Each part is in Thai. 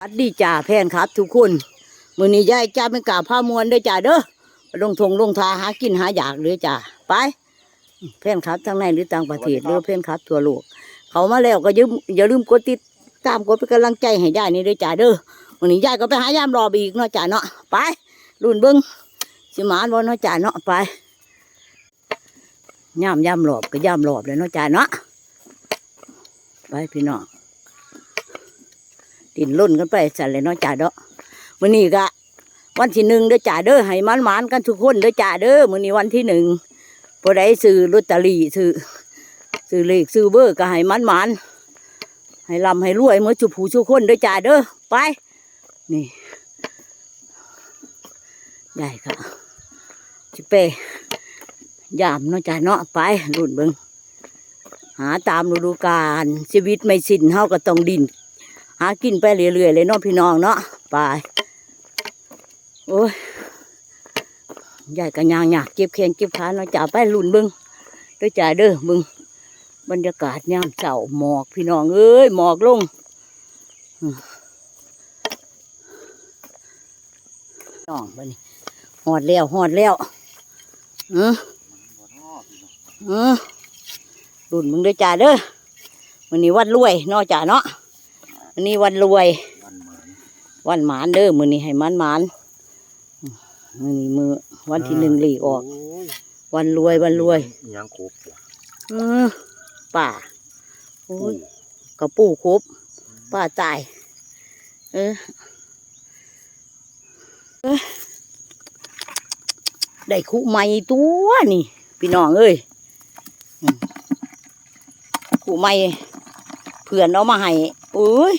สวัสดีจ่าแพนครับ ทุกคนมือนี้ยายจ้าเป็นกล่าวผ้ามวนเด้อจ่าเด้อไปลงทงลงทาหากินหาอยากเลยจ่าไป แพนครับทั้งในหรือต่างประเทศหรือแพนครับทั่วโลกเขามาแล้วก็อย่าอย่าลืมกดติดตามกดเป็นกำลังใจให้ยายนี่เด้อจ่าเด้อวันนี้ยายก็ไปหายามรออีกเนาะจ่าเนาะไปรุ่นเบิ้งสิหมานบ่เนาะจ่าเนาะไปย่ามย่ามรอบก็ย่ามรอบเลยเนาะจ่าเนาะไปพี่น้อง ดินล่นกันไปสั่นเลยเนาะจ่าเด้อมื้อนี้ก็วันที่หนึ่งเด้อจ่าเด้อให้มันหมานๆกันทุกคนเด้อจ่าเด้อมื้อนี้วันที่หนึ่งผู้ใดซื้อลอตเตอรี่ซื้อซื้อเลขซื้อเบอร์ก็ให้มันหมานๆให้ร่ำให้รวยเมื่อจุผู้ทุกคนเด้อจ่าเด้อไป นี่ ได้ค่ะจิเป้ยามเนาะจ่าเนาะไปรุ่นเบิงหาตามฤดูกาลชีวิตไม่สิ้นเฮาก็ต้องดิ้น หากินไปเรื่อยๆเลยเนาะพี่น้องเนาะไปโอ้ยยายกันยางอยากเก็บแขนเก็บขาเนาะจ่าไปลุ่นบึงด้อจ่าเด้อมึงบรรยากาศยามเช้าหมอกพี่น้องเอ้ยหมอกลงน้องบัดนี้หอดแล้วหอดแล้วเออเออลุ่นมึงด้อจ่าเด้อวันนี้วันรวยเนาะจ่าเนาะ วันนี้วันรวย วันหมานเด้อมือนี้ให้มันหมานมือนี้มือวันที่หนึ่งหลีกออก วันรวยวันรวยยังครบจ้ะเออป่าโอ้ยกระปูครบป้าตาย เออเอ้ยได้คู่ใหม่ตัวนี่ พี่น้องเอ้ยอืมคู่ใหม่เพื่อนเอามาให้โอ้ย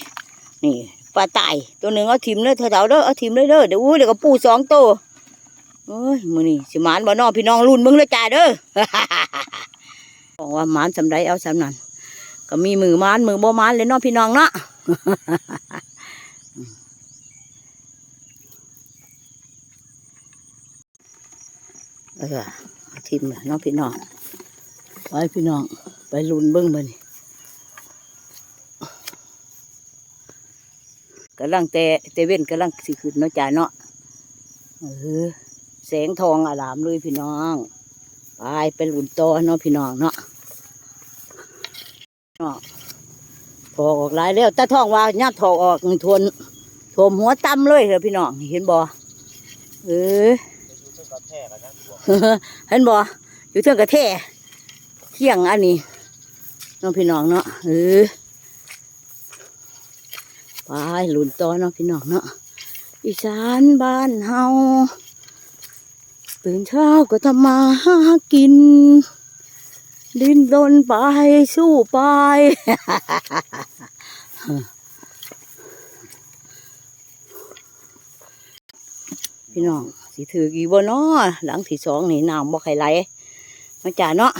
นี่ปลาตายตัวหนึ่งเอาทิมเลยเถาเด้อเอาทิมเลยเด้อเดี๋ยวอู้เดี๋ยวก็ปูสองตัวเอ้ยมือนี่สิหมานบ่น้อพี่น้องรุ่นมึงเลยจ่าเด้อบอกว่าหมานสำไรเอาสำนันก็มีมือหมานมือบ่มานเลยน้องพี่น้องเนาะเออทิมเลยน้องพี่น้องไปพี่น้อง ไปรุนเบิ้งไปนี่ กำลังแต่แต่เว้นกำลังสิขึ้นเนาะจ่าเนาะเออแสงทองอลามเลยพี่น้องไปไปหลุนโตอเนาะพี่น้องเนาะเนาะถอกออกหลายแล้วตาทองว่าญาติถอกออกนี่ทวนทวมหัวตั้มเลยเหรอพี่น้องเห็นบ่เออเห็นบ่อยู่เทิงกระแท่เที่ยงอันนี้เน้องพี่น้องเนาะเออ ไปหลุนต่อเนาะพี่น้องเนาะอีสานบ้านเฮาตื่นเช้าก็ทำมาหากิน ดินรนไปสู้ไปพี่น้องสิถือกี่บ่เนาะหลังที่สองนี่น้ำบ่ไข่ไหลมาจ่าเนาะ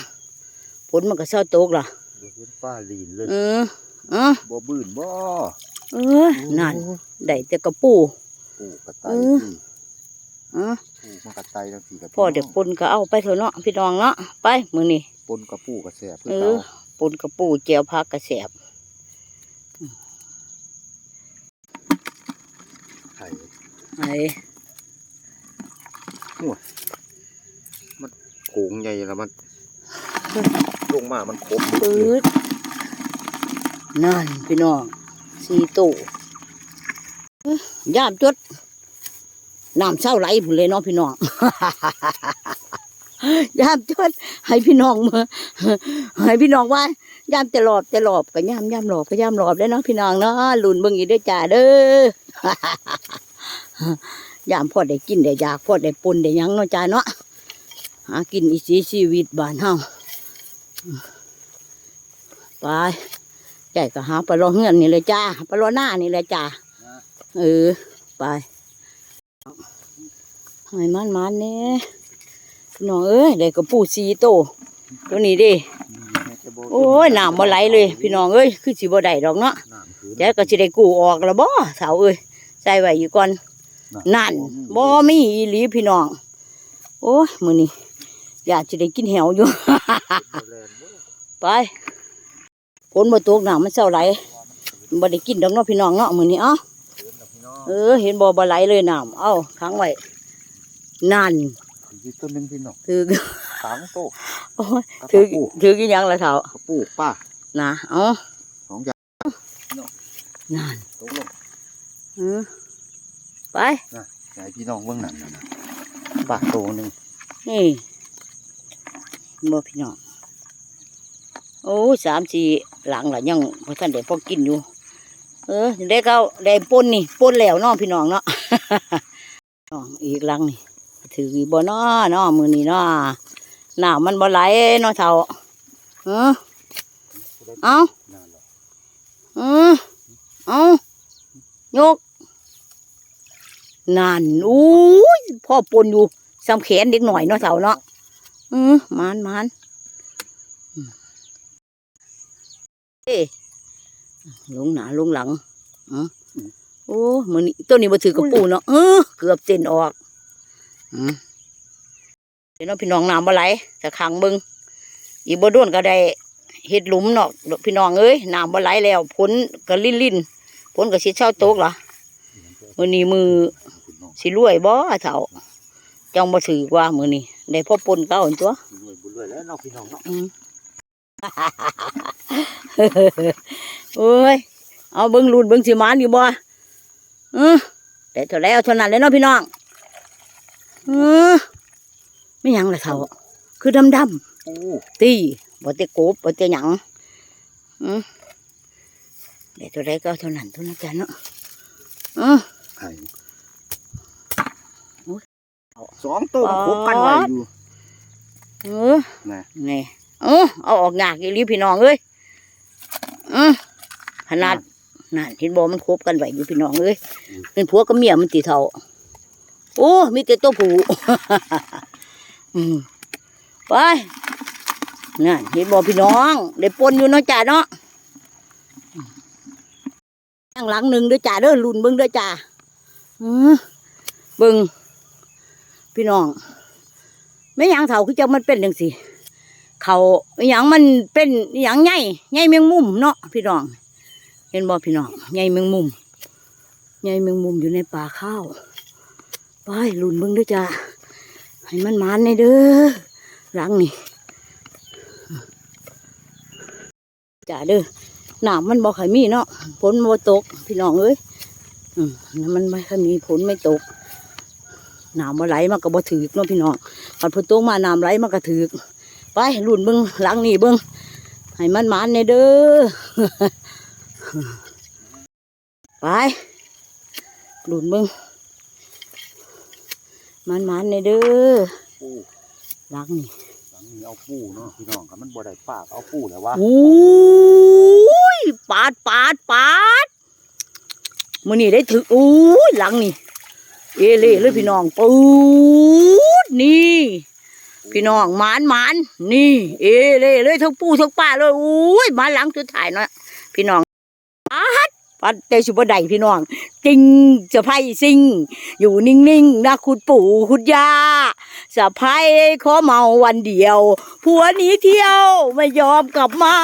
ฝนมันก็เศร้าตกล่ะเดี๋ยวเห็นป้าลีนเลยเออเออบ่บื่นบ่ เออนั่นได้แต่กระปูปูกระเอไตอที่เออปูมันกระไตทั้งสี่กระพ่อเด็กปนก็เอาไปเถอะเนาะพี่น้องเนาะไปมือนี่ปนกระปูกระแสบเอคืออเก่าปนกระปูเจียวผักกระแสบไข่ไอ้โขงใหญ่แล้วมันลงมา มันครบปื๊ดนั่นพี่น้อง สี่ตู้ย่ามจดน้ำเศร้าไหลหมดเลยเนาะพี่น้องย่ามจดให้พี่น้องมาให้พี่น้องว่าย่ามจะหลอบจะหลอบก็ย่ามย่ามหลอบก็ย่ามหลอบได้เนาะพี่น้องเนาะหลุนเบิ่งอีกด้อจ้าเด้อยามพอได้กินได้อยากพอได้ปนได้ยังเนาะจ้าเนาะหากินอีสีชีวิตบ้านเฮาไป ใหญ่ก็หาปลาโลเฮือนนี่เลยจ้าปลาโลหน้านี่เลยจ้าเออไปให้มันมันๆเนี่ยพี่น้องเอ้ยได้กระปูสีโตตัวนี้ดิโอ้ยน้ำบ่ไหลเลย พี่น้องเอ้ยคือสิบ่ได้ดอกเนาะน้ำคือเดี๋ยวก็สิได้กู้ออกแล้วบ่เสาเอ้ยใส่ไว้อยู่ก่อนนั่นบ่มีอีหลีพี่น้อง โอ้ยมื้อนี้อยากจะได้กินแหวอยู่ ไป ฝนบ่ตกน้ำมันเศร้าไหลบ่ได้กินดอกเนาะพี่น้องเนาะมื้อนี้เอ้าเเออ เห็นบ่บ่ไหลเลยน้ำเอ้าค้างไว้นั่นอีกตัวหนึงพี่น้องถือสามโตโอ้ยกระถือปูถือกี่ยังละเถากระปูป้านะเอ๋อสองอย่างนั่นตกลงเออไปใหญ่พี่น้องเบื้องหนังนะนะป้าโตหนึ่งนี่บ่พี่น้อง โอ้สามสี่หลังหละยังพอท่านเดี๋ยวพอกินอยู่ เออได้เขาได้ปนนี่ปนแล้วเนาะพี่น้องเนาะน้องอีกหลังนี่ถืออีบ่เนาะเนาะมือนี่เนาะหนาวมันบ่ไหลเนาะเท่าเออเอ้าเออเอายกนันอู้ยพ่อปนอยู่ซ้ำแขนเด็กหน่อยเนาะเท่าเนาะเออมานมาน ลงหนาลงหลังอ๋อโอ้มือนี้ตัวนี้มาถือกระปูเนาะเออเกือบเต้นออกอืมเดี๋ยวเน้องพี่น้องน้ำบ่ไหลแต่ขังเบิงอีบ่ด้วนก็ได้เฮ็ดหลุมเนาะพี่น้องเอ้ยน้ำบ่ไหลแล้วผลก็ลิ่นลิ่นๆผลก็สิเช่าตกล่ะมือนี้มือพี่น้องสิรวยบ่เถ่าจังบ่ถือว่ามือนี้ได้พ่อปนเก้าอันตัวรวยบุญรวยแล้วเนาะพี่น้องเนาะอืม โอ้ย เอาเบิ้งรูดเบิ้งสิหมานอยู่บ่เออแต่เท่าไรเอาเท่านั้นเลยเนาะพี่น้องเออไม่หยังละเท่าคือดำดโอ้ำตีบ่เตะกบบ่เตะหยังอืมแต่เท่าไรก็เอาเท่านั้นเท่านั้นจ้ะเนาะเออไข่โอ้ยสองโตมันคบกันไว้อยู่เออนะนี่ เออเอาออกยากอีหลีพี่น้องเอ้ยเออขนาดนั่นเห็นบ่มันคบกันไว้อยู่พี่น้องเอ้ยเป็นผัวกับเมียมันตีเท่าโอ้มีแต่ตัวผู้อืมไปนั่นเห็นบ่พี่น้องได้ปนอยู่เนาะจ่าเนาะข้างหลังหนึ่งเด้อจ่าเด้อลุ่นเบิ่งเด้อจ่าอือเบิ่งพี่น้องไม่หยังเท่าคือจังมันเป็นจังสิ เขาอหยังมันเป็นอหยังใหญ่ใหญ่แมงมุมเนาะพี่น้อง เห็นบ่พี่น้องใหญ่แมงมุมใหญ่แมงมุมอยู่ในป่าข้าวไปลุนเบิ่งด้วยจ้าให้มันมานในเด้อหลังนี่จ้าเด้อหน้ำมันบ่ค่อยมีเนาะฝนบ่ตก พี่น้องเอ้ยอืมันไม่ค่อยมีฝนไม่ตกหน้ำมาไหลมันก็บ่ถึกเนาะพี่น้องปัดพอตกมาน้ำไหลมันก็ถือ ไปลุ่นเบิ้งหลังนี่เบิ้งให้มันหมานในเด้อไปลุ่นเบิ้งมันหมานในเด้อปูหลังนี่หลังนี้เอาปูเนาะพี่น้องครับมันบ่ได้ปากเอาปูแล้ววะโอ้ยปาดปาดปาดมือนี่ได้ถือโอ้ยหลังนี่เอเล่เลยพี่น้องปูดนี่ พี่น้องหมานหมานนี่ เอเล่เลยทั้งปูทั้งป้าเลยอุ้ยมาหลังสุดท้ายเนาะพี่น้องปัดปัดใจสุบไดพี่น้องจริงจะไพ่ซิง อยู่นิ่งๆนะคุณปู่คุณย่าสะพายขอเมาวันเดียวผัวหนีเที่ยวไม่ยอมกลับมา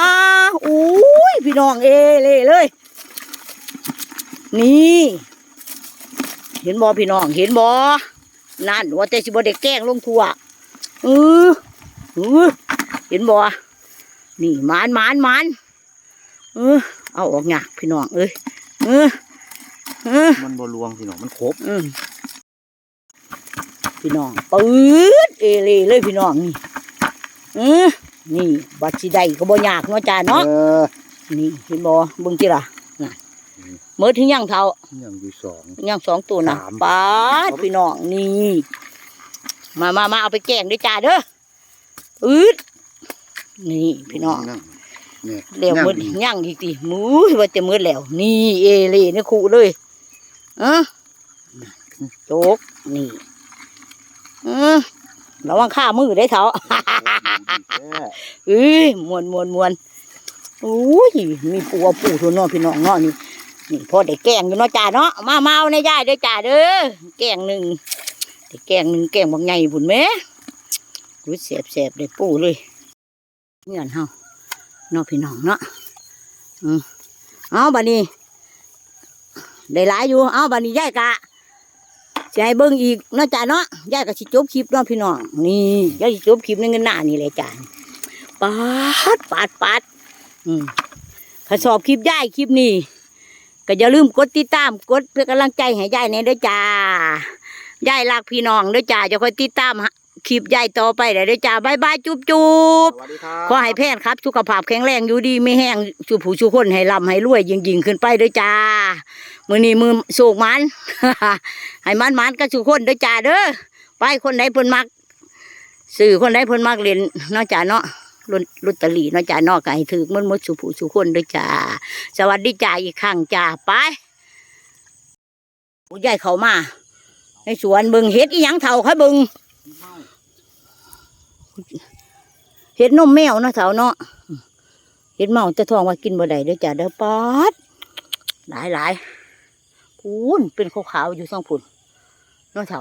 อุ้ยพี่น้องเอเล่เลย นี่ เห็นบอพี่น้องเห็นบอนั่นว่าแต่สิบเด็กแกล้งลงทั่ว ออเออเห็นบ่นี่หมานหมานหมานเออเอาออกหยากพี่น้องเอ้ยเออเออมันบ่ลวงพี่น้องมันครบอืมพี่น้องปืดเอเล่เลยพี่น้องนี่เออนี่บัตรสีใดก็บ่ยากเนาะจ้าเนาะเออนี่เห็นบ่เบิ่งจิล่ะน่ะเมื่อถึงยังเท่ายังอยู่สองยังสองตัวนะสามปาดพี่น้องนี่ มามามาเอาไปแกงด้วยจ้าเด้ออืดนี่พี่น้องนั่เนี่ยเลี้ยวมืดย่างย่างอีกทีมือว่าจะมืดแล้วนี่เอเล่นี่คู่เลยเอะโจกนี่เออระวังข้ามือได้อเถาะแท้เอ้ยมวนมวนมวนอุ้ยมีปูเอาปูทุนเนาะพี่น้องเนาะนี่นี่พอได้แกงอยู่เนาะจ้าเนาะมามาเอาในย่ายเด้อจ้าเด้อแกงหนึ่ง แกงหนึ่งแกงบางไงบุญแม่รู้เสียบเสียบได้ปูเลยเงี้ยเฮาเนาะพี่น้องเนาะอืมเอาบัดนี้ได้หลายอยู่เอาบัดนี้ยายกะจะให้เบิ่งอีกเนาะจ้าเนาะยายก็สิจบคลิปเนาะพี่น้องนี่ยายสิจบคลิปในเงินหน้านี่แหละจ้าปาดปาดปาดอืมถ้าชอบคลิปยายคลิปนี้ก็อย่าลืมกดติดตามกดเพื่อกำลังใจให้ยายในเด้อจ้า ยายรักพี่น้องเด้อจ้าจะคอยติดตามหาคลิปยายต่อไปเด้อจ้าบายบายจุ๊บจุ๊บสวัสดีครับขอให้แพทย์ครับ สุขภาพแข็งแรงอยู่ดีไม่แห้งชูผู้ชูคนให้ร่ำให้รวยยิ่งยิ่งขึ้นไปเด้อจ้ามือนี้มือโศกมันให้มันมันก็สุคนเด้อจ้าเด้อไปคนไหนเพิ่นมักสื่อคนไหนเพิ่นมักเรียนเนาะจ้าเนาะลุลอตเตอรี่เนาะจ้าเนาะก็ให้ถือมันหมดสุผู้สุคนเด้อจ้าสวัสดีจ้าอีกครั้งจ้าไปผู้ใหญ่เขามา ในสวนบึงเห็ดอีหยังเถ่าค่ะบึงเห็ดนมแมวเนาะเถาเนาะเห็ดเมาจะทองว่ากินบ่ได้เด้อจ้าเด้อป๊อดหลายหลายพูนเป็นขาวๆอยู่สองพุ่นเนาะเถา